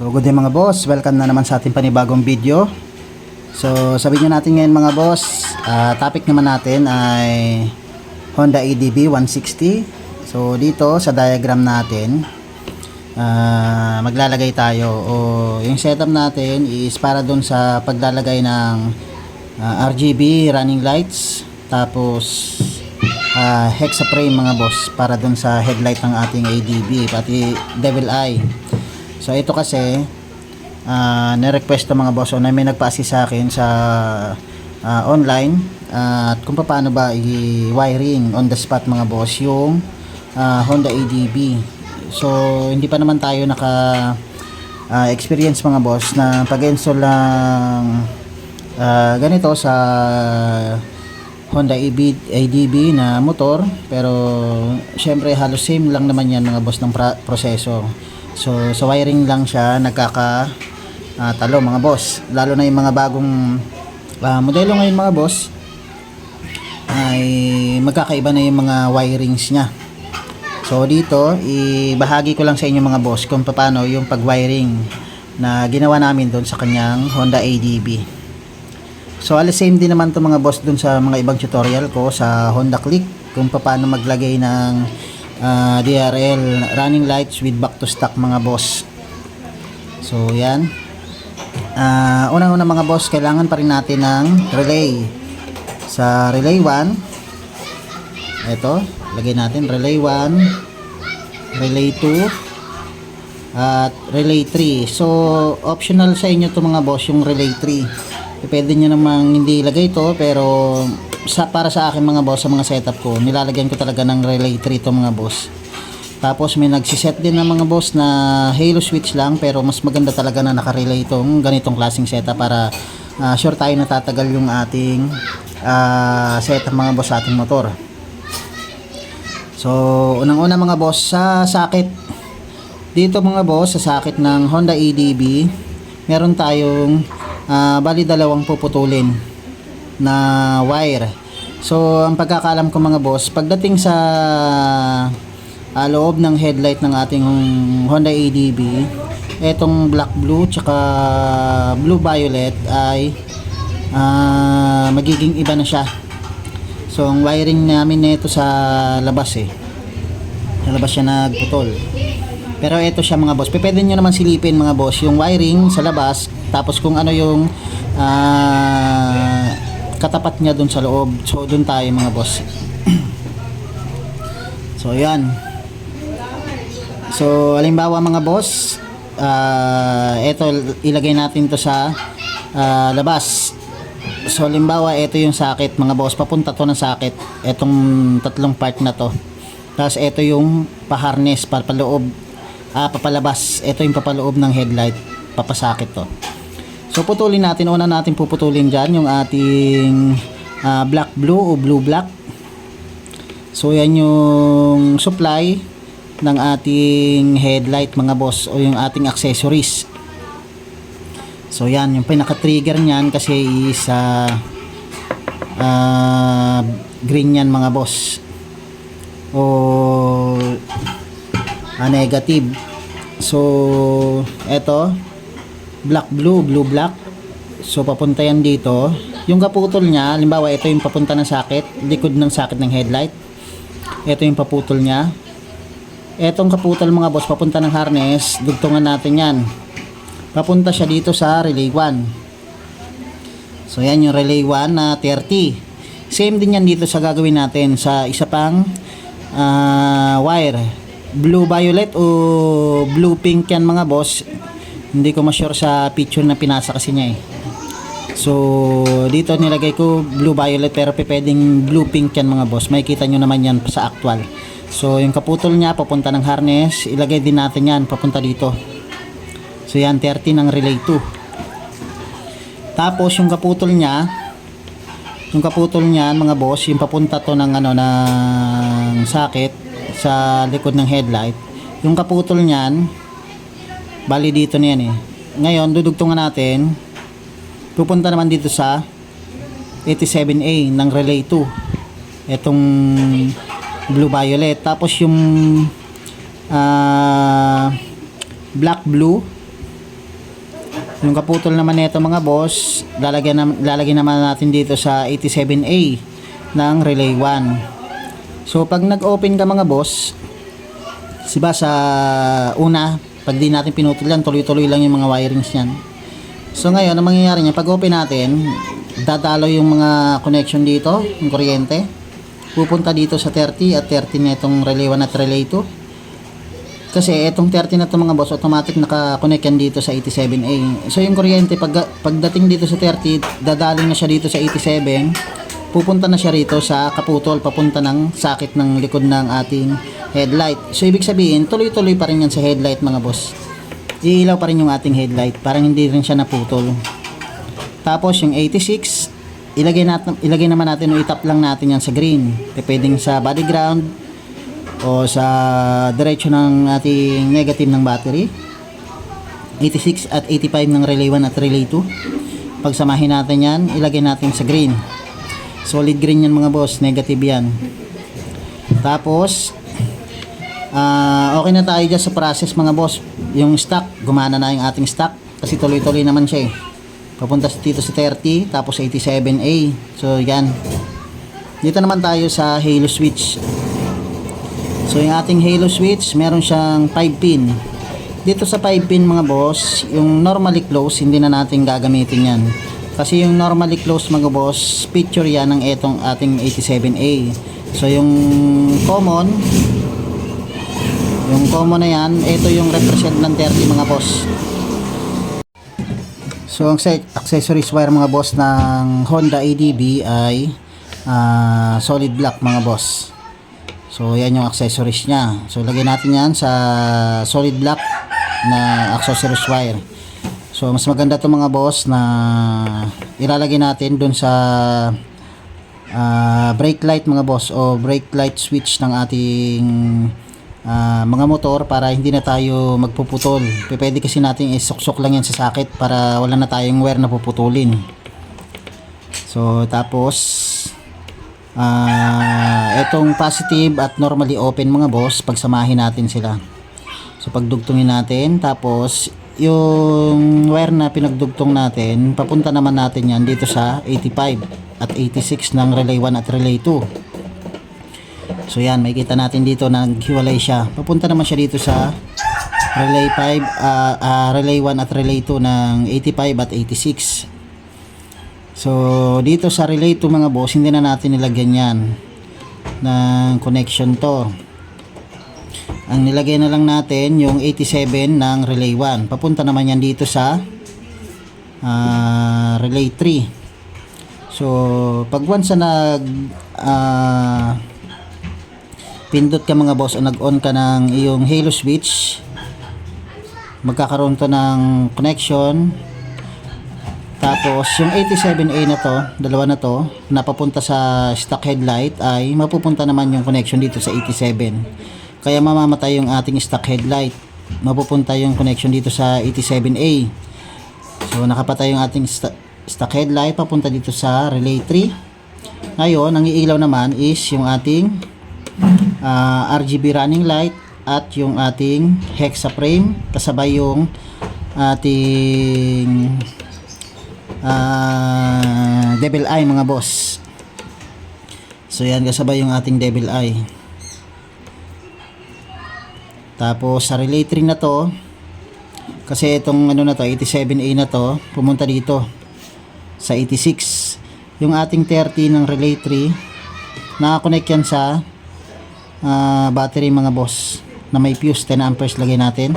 So good day mga boss, welcome na naman sa ating panibagong video. So sa video natin ngayon mga boss, ah, topic naman natin ay Honda EDB 160. So dito sa diagram natin, ah, maglalagay tayo o yung setup natin is para dun sa paglalagay ng ah, RGB running lights tapos ah, hexa frame mga boss para dun sa headlight ng ating ADB pati devil eye so ito kasi uh, na-request ng mga boss o may nagpa-assist sa akin sa ah, online. Ah, at kung paano ba i-wiring on the spot mga boss yung ah, Honda ADB so hindi pa naman tayo naka ah, experience mga boss na pag-install ng ah, ganito sa Honda EB, ADB na motor. Pero syempre halos same lang naman yan mga boss ng pra- proseso so sa wiring lang siya nagkaka ah, talo mga boss. Lalo na yung mga bagong ah, modelo ngayon mga boss ay magkakaiba na yung mga wirings niya. So dito ibahagi ko lang sa inyo mga boss kung paano yung pag wiring na ginawa namin doon sa kanyang Honda ADB So, alas same din naman to mga boss dun sa mga ibang tutorial ko sa Honda Click kung paano maglagay ng ah, DRL running lights with back to stock mga boss. So, yan. Ah, unang-una mga boss, kailangan pa rin natin ng relay. Sa relay 1, ito, lagay natin relay 1, relay 2, at relay 3. So, optional sa inyo to mga boss yung relay 3. Pwede nyo namang hindi ilagay to pero sa, para sa akin mga boss sa mga setup ko, nilalagyan ko talaga ng relay 3 to mga boss. Tapos may nagsiset din ng mga boss na halo switch lang pero mas maganda talaga na nakarelay itong ganitong klaseng setup para ah, sure tayo natatagal yung ating ah, setup mga boss sa ating motor. So, unang-una mga boss sa sakit. Dito mga boss sa sakit ng Honda EDB, meron tayong ah, bali dalawang puputulin na wire. So, ang pagkakalam ko mga boss, pagdating sa ah, loob ng headlight ng ating Honda ADB, etong black blue tsaka blue violet ay ah, magiging iba na siya. So, ang wiring namin nito sa labas eh. Sa labas siya nagputol. Pero ito siya mga boss. Pwede nyo naman silipin mga boss yung wiring sa labas tapos kung ano yung ah, katapat niya dun sa loob. So dun tayo mga boss. so yan. So halimbawa mga boss, ah ito ilagay natin to sa ah, labas. So halimbawa ito yung sakit mga boss, papunta to ng sakit. Etong tatlong part na to. Tapos ito yung paharness, papaloob, ah, papalabas. Ito yung papaloob ng headlight, papasakit to. So putulin natin, una natin puputulin dyan yung ating ah, black blue o blue black. So yan yung supply ng ating headlight mga boss o yung ating accessories. So yan, yung pinaka-trigger niyan kasi is ah, ah, green yan mga boss. O ah, negative. So eto black blue, blue black. So papunta yan dito. Yung kaputol niya, halimbawa ito yung papunta ng sakit, likod ng sakit ng headlight. Ito yung paputol niya. Etong kaputol mga boss, papunta ng harness, dugtungan natin yan. Papunta siya dito sa relay 1. So yan yung relay 1 na 30. Same din yan dito sa gagawin natin sa isa pang ah, wire. Blue violet o blue pink yan mga boss. Hindi ko ma-sure sa picture na pinasa kasi niya eh. So, dito nilagay ko blue violet pero pe- pwedeng blue pink yan mga boss. Makikita nyo naman yan sa actual. So, yung kaputol niya papunta ng harness, ilagay din natin yan papunta dito. So, yan 30 ng relay 2. Tapos, yung kaputol niya, yung kaputol niyan mga boss, yung papunta to ng ano ng sakit sa likod ng headlight. Yung kaputol niyan, bali dito na yan eh. Ngayon, dudugtungan natin, pupunta naman dito sa 87A ng relay 2 etong blue violet tapos yung ah, black blue Yung kaputol naman nito mga boss, lalagyan, nam- lalagyan naman natin dito sa 87A ng relay 1. So pag nag-open ka mga boss, siba sa una, pag di natin pinutol yan, tuloy-tuloy lang yung mga wirings niyan. So ngayon, ang mangyayari niya, pag open natin, dadalo yung mga connection dito, yung kuryente. Pupunta dito sa 30 at 30 na itong relay 1 at relay 2. Kasi itong 30 na ito mga boss, automatic naka-connect yan dito sa 87A. So yung kuryente, pag, pagdating dito sa 30, dadaling na siya dito sa 87, pupunta na siya rito sa kaputol, papunta ng sakit ng likod ng ating headlight. So ibig sabihin, tuloy-tuloy pa rin yan sa headlight mga boss. Iilaw pa rin yung ating headlight, parang hindi rin siya naputol. Tapos yung 86, ilagay, natin, ilagay naman natin o itap lang natin yan sa green. Pwedeng sa body ground, o sa diretso ng ating negative ng battery 86 at 85 ng relay 1 at relay 2 pagsamahin natin yan ilagay natin sa green solid green yan mga boss negative yan tapos ah okay na tayo dyan sa process mga boss yung stock gumana na yung ating stock kasi tuloy tuloy naman siya eh papunta dito sa 30 tapos 87A so yan dito naman tayo sa halo switch So yung ating halo switch, meron siyang 5 pin. Dito sa 5 pin mga boss, yung normally close, hindi na natin gagamitin yan. Kasi yung normally close mga boss, picture yan ng etong ating 87A. So yung common, yung common na yan, ito yung represent ng 30 mga boss. So ang accessories wire mga boss ng Honda ADB ay ah, solid black mga boss. So, yan yung accessories niya. So, lagyan natin yan sa solid black na accessories wire. So, mas maganda to mga boss na ilalagay natin dun sa ah, brake light mga boss o brake light switch ng ating ah, mga motor para hindi na tayo magpuputol. Pwede kasi natin isuksok lang yan sa sakit para wala na tayong wire na puputulin. So, tapos Ah, etong positive at normally open mga boss, pagsamahin natin sila. So pagdugtungin natin, tapos yung wire na pinagdugtong natin, papunta naman natin yan dito sa 85 at 86 ng relay 1 at relay 2. So yan, makikita natin dito na naghiwalay siya. Papunta naman siya dito sa relay 5, ah, ah, relay 1 at relay 2 ng 85 at 86. So, dito sa relay to mga boss, hindi na natin nilagyan yan ng connection to. Ang nilagay na lang natin yung 87 ng relay 1. Papunta naman yan dito sa ah, relay 3. So, pag once na nag ah, pindot ka mga boss o nag-on ka ng iyong halo switch, magkakaroon to ng connection tapos, yung 87A na to, dalawa na to, na papunta sa stock headlight ay mapupunta naman yung connection dito sa 87. Kaya mamamatay yung ating stock headlight. Mapupunta yung connection dito sa 87A. So, nakapatay yung ating sta- stock headlight papunta dito sa relay 3. Ngayon, ang iilaw naman is yung ating ah, RGB running light at yung ating hexa frame kasabay yung ating ah devil eye mga boss. So yan kasabay yung ating devil eye. Tapos sa relay 3 na to kasi itong ano na to 87A na to pumunta dito sa 86 yung ating 30 ng relay 3 nakakonect yan sa ah, battery mga boss na may fuse 10 amperes lagay natin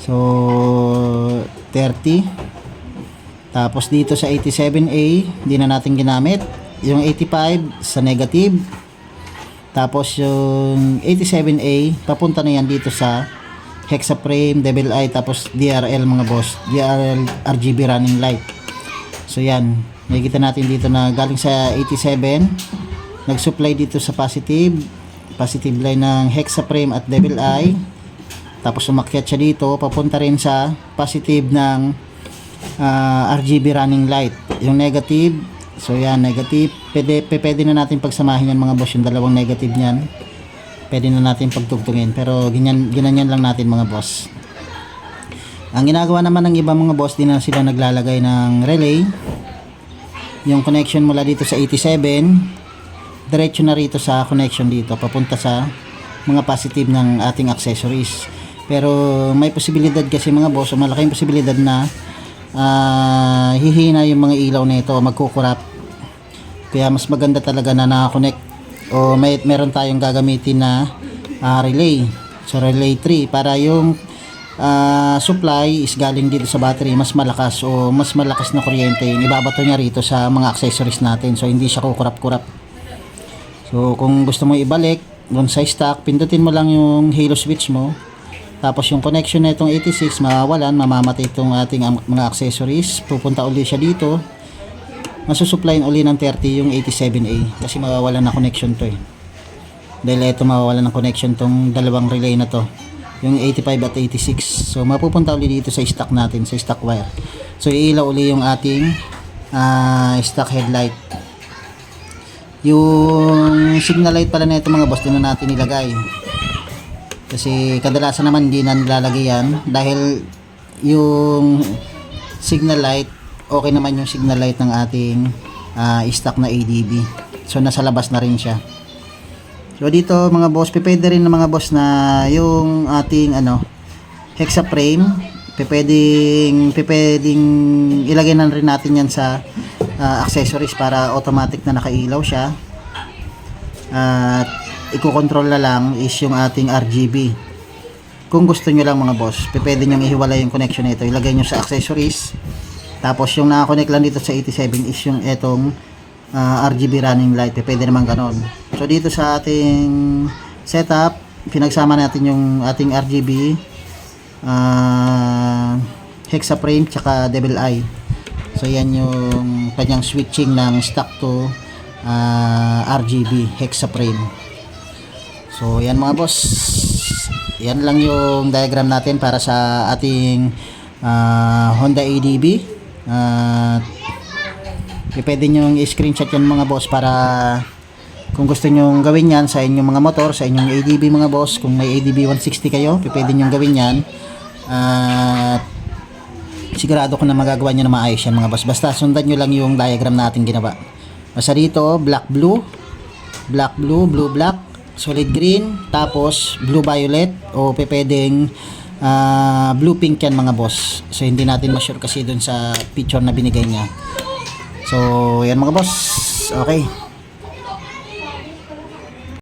so 30 tapos dito sa 87A, hindi na natin ginamit. Yung 85 sa negative. Tapos yung 87A, papunta na yan dito sa hexaframe, devil eye, tapos DRL mga boss. DRL RGB running light. So yan, nakikita natin dito na galing sa 87, nag-supply dito sa positive, positive line ng hexaframe at devil eye. Tapos umakyat siya dito, papunta rin sa positive ng ah, RGB running light. Yung negative, so yan, negative. Pwede, pwede na natin pagsamahin yan mga boss, yung dalawang negative niyan. Pwede na natin pagtugtungin. Pero ganyan, ginanyan lang natin mga boss. Ang ginagawa naman ng ibang mga boss, di na sila naglalagay ng relay. Yung connection mula dito sa 87, diretso na rito sa connection dito, papunta sa mga positive ng ating accessories. Pero may posibilidad kasi mga boss, malaking posibilidad na ah, hihina yung mga ilaw nito, magkukurap. Kaya mas maganda talaga na nakakonect o may meron tayong gagamitin na ah, relay. So relay 3 para yung ah, supply is galing dito sa battery mas malakas o mas malakas na kuryente yung ibabato niya rito sa mga accessories natin. So hindi siya kukurap-kurap. So kung gusto mo ibalik doon sa stock, pindutin mo lang yung halo switch mo. Tapos yung connection na itong 86 mawawalan, mamamatay itong ating mga accessories. Pupunta uli siya dito. Masusuplayin uli ng 30 yung 87A kasi mawawalan na connection to eh. Dahil ito mawawalan ng connection tong dalawang relay na to. Yung 85 at 86. So mapupunta uli dito sa stock natin, sa stock wire. So iilaw uli yung ating ah, stock headlight. Yung signal light pala na ito mga boss, doon na natin ilagay. Kasi kadalasan naman hindi na nilalagay yan dahil yung signal light, okay naman yung signal light ng ating ah, stock na ADB. So nasa labas na rin siya. So dito mga boss, pipwede rin ng mga boss na yung ating ano hexa frame, pipwedeng pipwedeng ilagay na rin natin yan sa ah, accessories para automatic na nakailaw siya. At iko-control na lang is yung ating RGB. Kung gusto nyo lang mga boss, pwede nyo ihiwalay yung connection nito. Ilagay nyo sa accessories. Tapos yung nakakonect lang dito sa 87 is yung etong ah, RGB running light. Pwede naman ganon. So dito sa ating setup, pinagsama natin yung ating RGB, ah, hexa frame, tsaka devil eye. So yan yung kanyang switching ng stock to ah, RGB hexa. So yan mga boss. Yan lang yung diagram natin para sa ating ah, Honda ADB. At pwede nyo i-screenshot yan mga boss para kung gusto nyo gawin yan sa inyong mga motor, sa inyong ADB mga boss, kung may ADB 160 kayo, pwede nyo gawin yan. At sigurado ko na magagawa nyo na maayos yan mga boss. Basta sundan nyo lang yung diagram natin ginawa. Basta dito, black blue, black blue, blue black, solid green, tapos blue violet o pwedeng ah, blue pink yan mga boss. So hindi natin ma-sure kasi dun sa picture na binigay niya. So yan mga boss. Okay.